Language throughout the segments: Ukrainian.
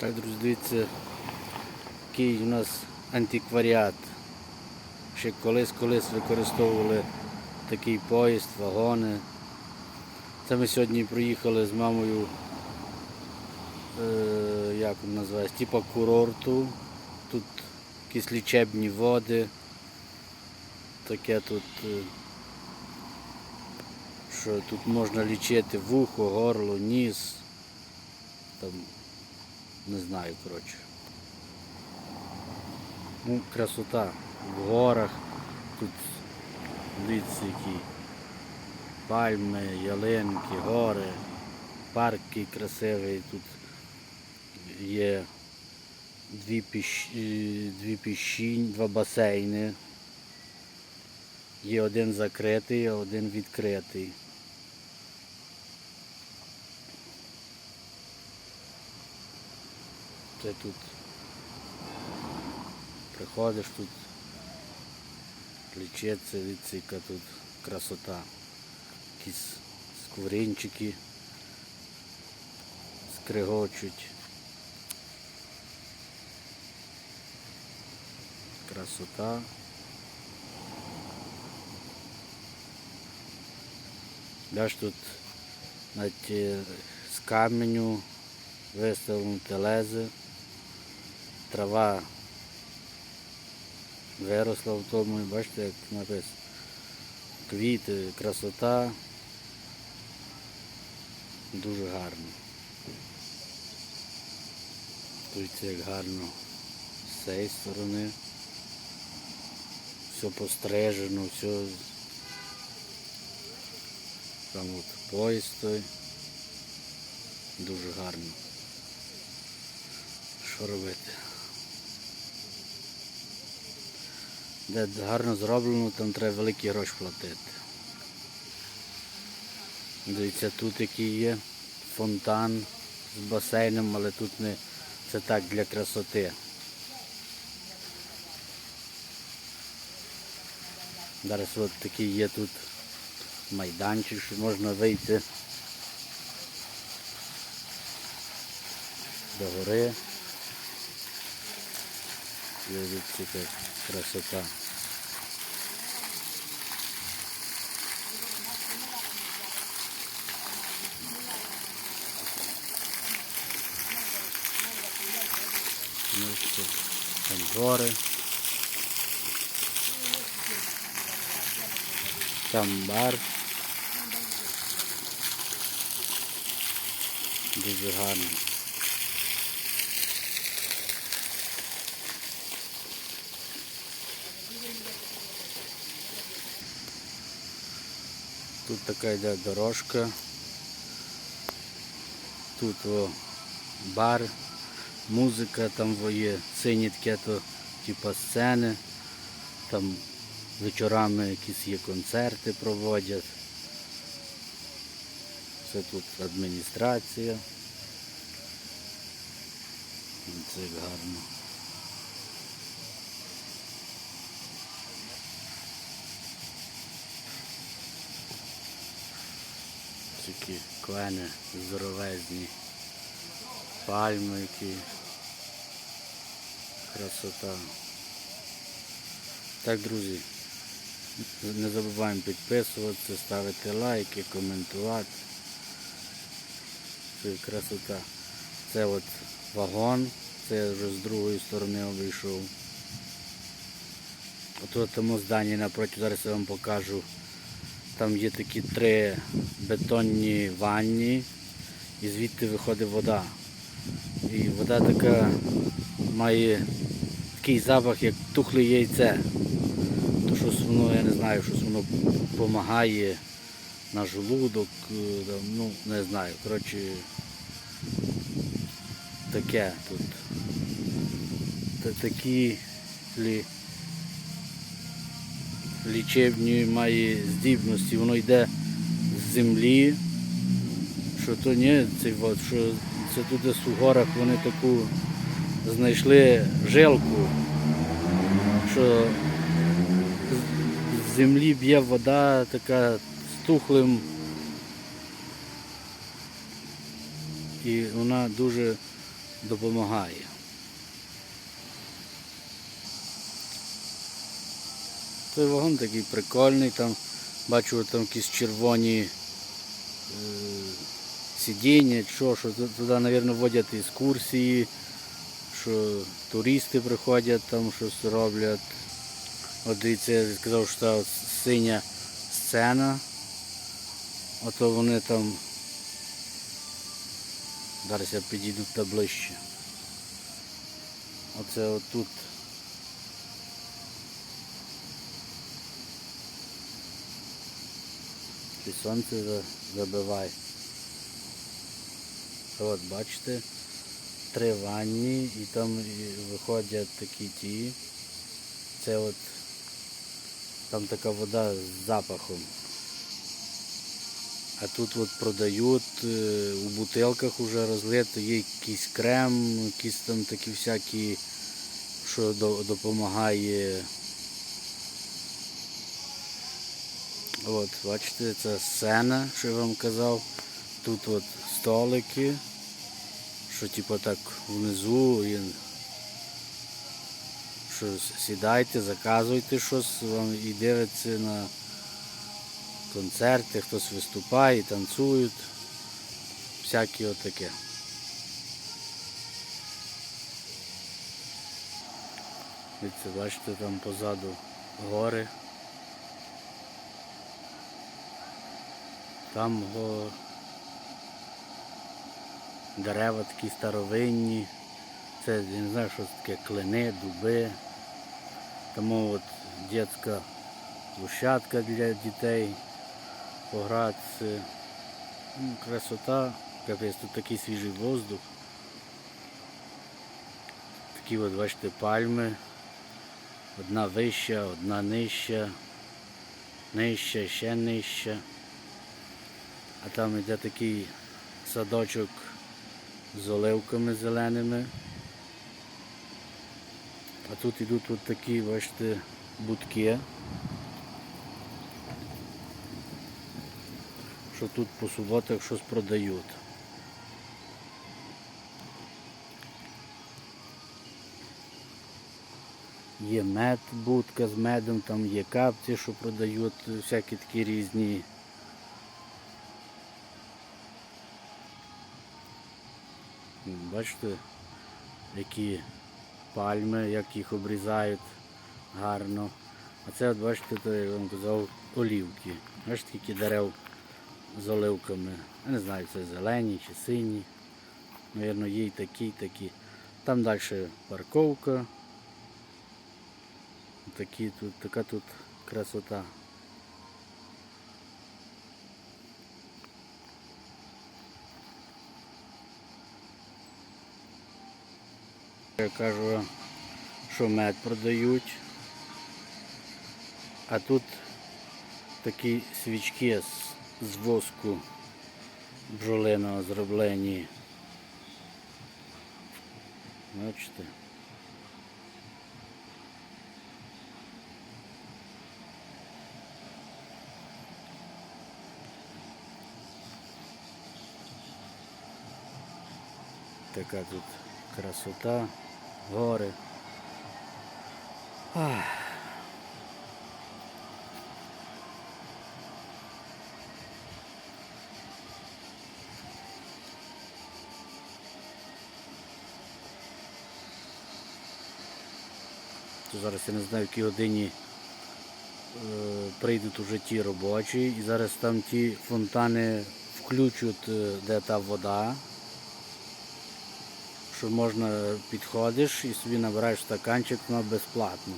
Так, друзі, дивіться, який у нас антикваріат. Ще колись-колись використовували такий поїзд, вагони. Це ми сьогодні проїхали з мамою, е, як він називається, типа курорту. Тут якісь лічебні води. Таке тут, е, що тут можна лічити вухо, горло, ніс. Там не знаю, коротше. Ну, красота в горах. Тут дивіться які пальми, ялинки, гори, парк який красивий. Тут є дві, е, дві піщінь, два басейни. Є один закритий, а один відкритий. Це тут приходиш тут лічиться від яка тут красота. Якісь скворинчики скригочуть. Красота. Даш тут навіть е, з каменю виставлено телези, трава виросла в тому, і бачите, як написано. Квіти, красота. Дуже гарно. Дивіться, як гарно з цієї сторони. Все пострижено, все. Там от поїзд той. Дуже гарно. Що робити? Де гарно зроблено, там треба великі гроші платити. Дивіться, тут який є фонтан з басейном, але тут не це так для красоти. Зараз от такий є тут майданчик, що можна вийти до гори. Дивіться, яка красота. Ну, там гори. Там бар. Дуже гарно. Тут така йде дорожка. Тут о, бар, музика, там во є сині то типа сцени. Там вечорами якісь є концерти проводять. Це тут адміністрація. Це гарно. Такі клени здоровезні, пальми які. Красота. Так, друзі, не забуваємо підписуватися, ставити лайки, коментувати. Це красота. Це от вагон, це я вже з другої сторони обійшов. Ото тому зданні напроти, зараз я вам покажу. Там є такі три бетонні ванні і звідти виходить вода. І вода така має такий запах, як тухле яйце. То щось воно, я не знаю, щось воно допомагає на желудок, е, ну не знаю. Коротше, таке тут. Такі лічебні має здібності, воно йде з землі, що то ні, це, от, що це тут десь у горах вони таку знайшли жилку, що з землі б'є вода така з тухлим і вона дуже допомагає. Той вагон такий прикольний, там бачу там якісь червоні е, сидіння, що, що туди, мабуть, водять екскурсії, що туристи приходять там щось роблять. От дивіться, я сказав, що та синя сцена. Ото вони там. Зараз я підійду та ближче. Оце отут. І сонце за- забиває. От бачите, три ванні і там виходять такі ті. Це от там така вода з запахом. А тут от продають е, у бутилках вже розлито, є якийсь крем, якісь там такі всякі, що допомагає. От, бачите, це сцена, що я вам казав. Тут от столики, що типу так внизу і що сідайте, заказуйте щось, вам і дивиться на концерти, хтось виступає, танцюють, всякі отаке. Бачите, там позаду гори. Там го... дерева такі старовинні. Це я не знаю, що таке клини, дуби. Тому от дитяча площадка для дітей погратися. Ну, красота, капець, тут такий свіжий воздух. Такі от, бачите, пальми. Одна вища, одна нижча, нижча, ще нижча. А там йде такий садочок з оливками зеленими. А тут йдуть от такі, бачите, будки. Що тут по суботах щось продають. Є мед, будка з медом, там є капці, що продають, всякі такі різні. Бачите, які пальми, як їх обрізають гарно. А це от бачите, то я вам казав, олівки. Бачите, скільки дерев з оливками. Я не знаю, це зелені чи сині. Навірно, є і такі, і такі. Там далі парковка. Такі тут, така тут красота. Я кажу, що мед продають. А тут такі свічки з, воску бджолиного зроблені. Бачите? Така тут красота, гори. Ах. Зараз я не знаю, в якій годині е, прийдуть уже ті робочі і зараз там ті фонтани включать, е, де та вода, що можна підходиш і собі набираєш стаканчик, воно безплатно.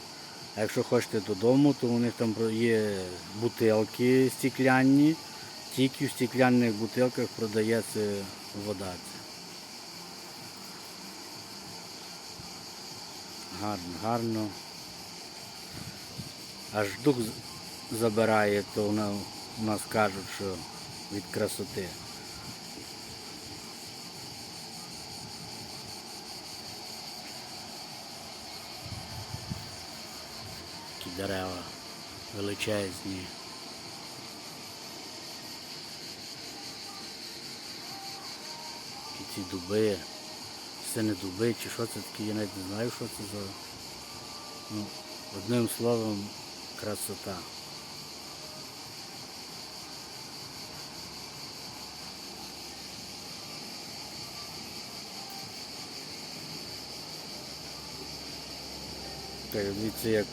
А якщо хочете додому, то у них там є бутилки стеклянні, тільки в стеклянних бутилках продається вода. Гарно, гарно. Аж дух забирає, то у нас кажуть, що від красоти. Такі дерева величезні. І ці дуби сине дуби, чи що це таке, я навіть не знаю, що це за. Ну, одним словом, красота. Так, Дивіться, як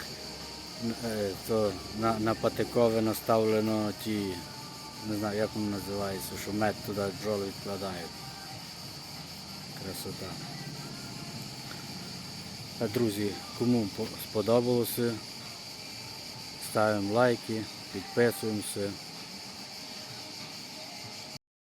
то на, на патикове наставлено ті, не знаю, як воно називається, що мед туди бджоли відкладають. Красота. А, друзі, кому сподобалося, ставимо лайки, підписуємося.